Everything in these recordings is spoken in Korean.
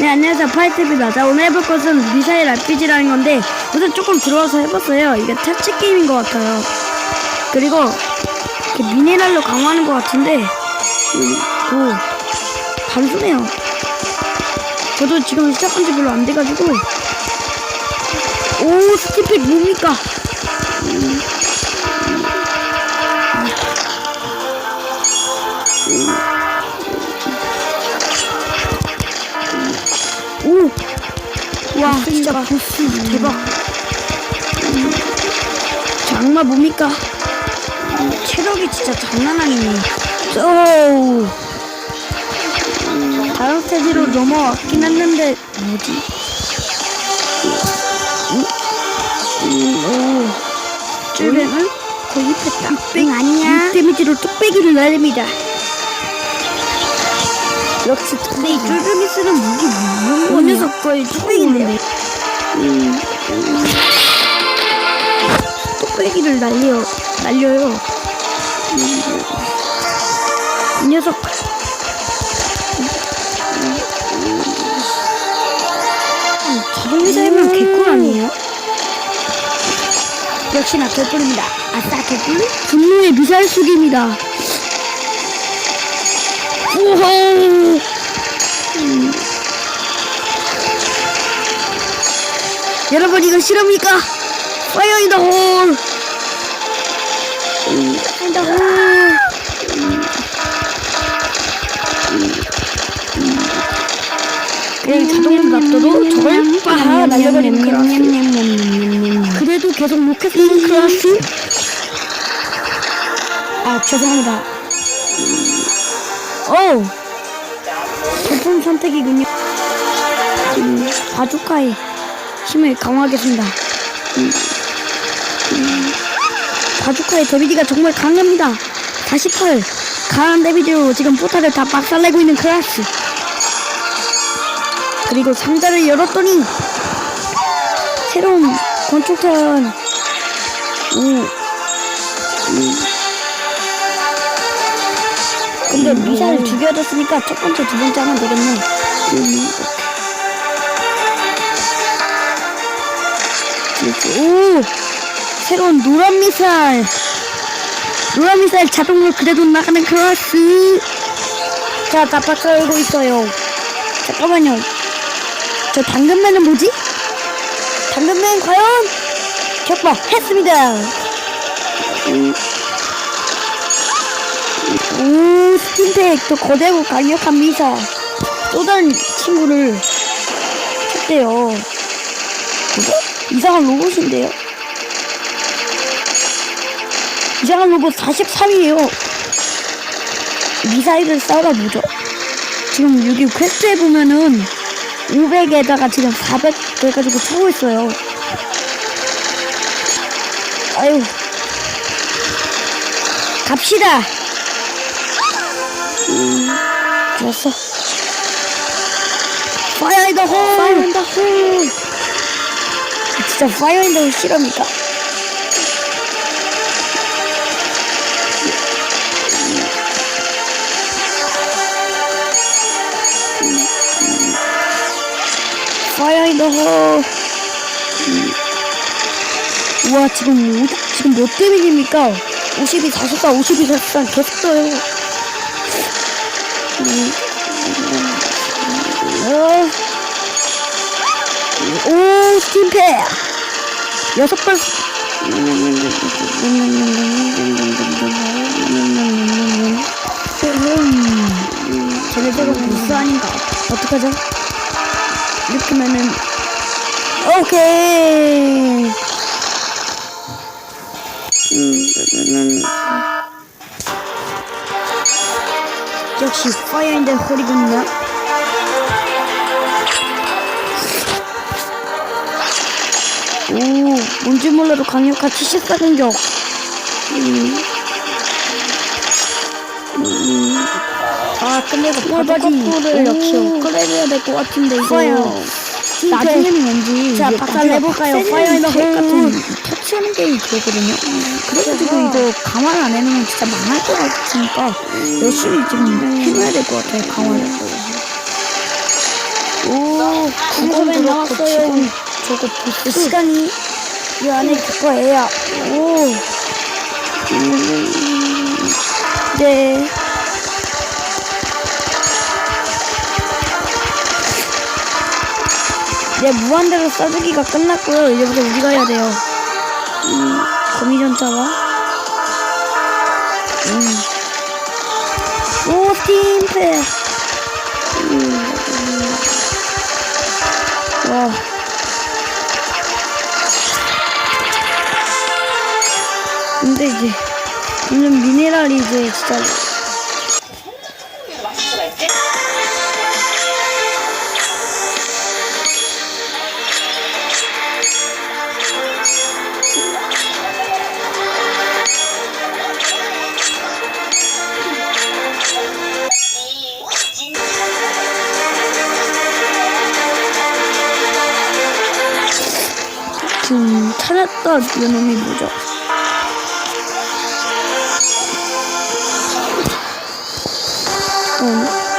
네, 안녕하세요. 파이트입니다. 자, 오늘 해볼 것은 미사일 RPG라는 건데, 우선 조금 들어와서 해봤어요. 이게 타치 게임인 것 같아요. 그리고, 이렇게 미네랄로 강화하는 것 같은데, 음, 오, 단순해요. 저도 지금 시작한 지 별로 안 돼가지고, 오, 스티팩 뭡니까? 와, 진짜 보스 대박. 음, 저 악마 뭡니까? 음, 체력이 진짜 장난 아니네. 오! 음, 다른 스테지로 넘어왔긴 했는데, 뭐지? 음, 음, 오. 쫄병을 고입했다. 뚝배기 아니야. 데미지로 뚝배기를 날립니다. 역시 근데 이 쫄병이 쓰는 무기 무슨 거냐? 녀석 거의 뚝배기인데. 음, 음. 뚝배기를 날려 날려요. 음. 이 녀석. 음, 자동 미사일만 개꿀 아니에요? 역시나 개꿀입니다. 아싸 개꿀? 분노의 미사일 쏘기입니다. 우호! 여러분 이거 싫습니까? 파이어 인더 홀! 인더 홀! 그냥 자동으로 놔둬도 저걸 빠 날려버리는 클라스 그래도 계속 로켓 쏘는 클라스? 아 죄송합니다 오! 좋은 선택이군요 음, 바주카의 힘을 강화하겠습니다. 음, 음, 바주카의 데미지가 정말 강합니다. 48 강한 데미지로 지금 포탈을 다 박살내고 있는 클라스. 그리고 상자를 열었더니 새로운 권총탄. 오. 음. 근데 미사를 죽여줬으니까 첫 번째, 두 번째 하면 되겠네. 음, 오! 새로운 노란 미사일! 노란 미사일 자동으로 그래도 나가는 클라스! 자, 다 박살내고 있어요. 잠깐만요. 저 당근맨은 뭐지? 당근맨 과연? 격파했습니다! 음. 오, 스팀팩, 또 거대하고 강력한 미사. 또 다른 친구를 찾대요. 뭐죠? 이상한 로봇인데요? 이상한 로봇 43이에요. 미사일을 뭐죠? 지금 여기 퀘스트에 보면은 500에다가 지금 400 돼가지고 차고 있어요. 아유. 갑시다! 음, 좋았어. 파이어 인더 홀! 파이어 인더 홀! 진짜 파이어 인더 홀 싫어합니까? 파이어 인더 홀! 우와 지금 오, 지금 몇 데미지입니까? 52, 44, 52, 44 계속 떠요. 음, 어. 오, 스팀팩! 여섯 번. 음, 쟤네들은 보스 아닌가? 어떡하죠? 이렇게 하면은, 오케이! 역시 파이어인드 홀이군요. 오, 뭔지 몰라도 강력한 74 공격. 음. 음. 아, 근데 이거 바둑코프를 역시 업그레이드 해야 될 것 같은데, 이거. 나중에는 왠지. 자, 박살 내볼까요? 세지는 파이어 인더 덱 홀. 같은 터치하는 게임이 그거거든요. 그래가지고 이거 강화를 안 해놓으면 진짜 망할 것 같으니까 열심히 지금 해놔야 될 것 같아요, 강화를. 오, 남았어요. 남았어요. 저거 그 보스. 시간이 이 안에 있을 거예요. 오. 음, 네. 네, 무한대로 싸주기가 끝났고요. 이제부터 우리가 해야 돼요. 음, 거미전차와. 음. 오, 팀패. 음, 음. 와. 근데 이제 점점 미네랄이 이제 진짜 지금 찾았던 요놈이 뭐죠? 어.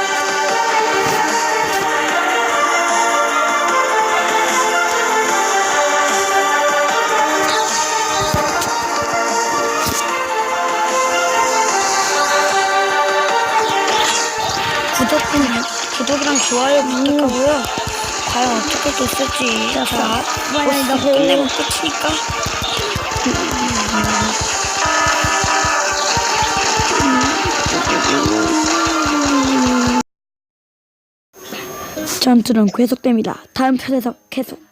구독, 구독이랑 좋아요 부탁하고요. 과연 어떻게 됐을지. 자, 만약에 나 끝내고 끝이니까. 전투는 계속됩니다. 다음 편에서 계속.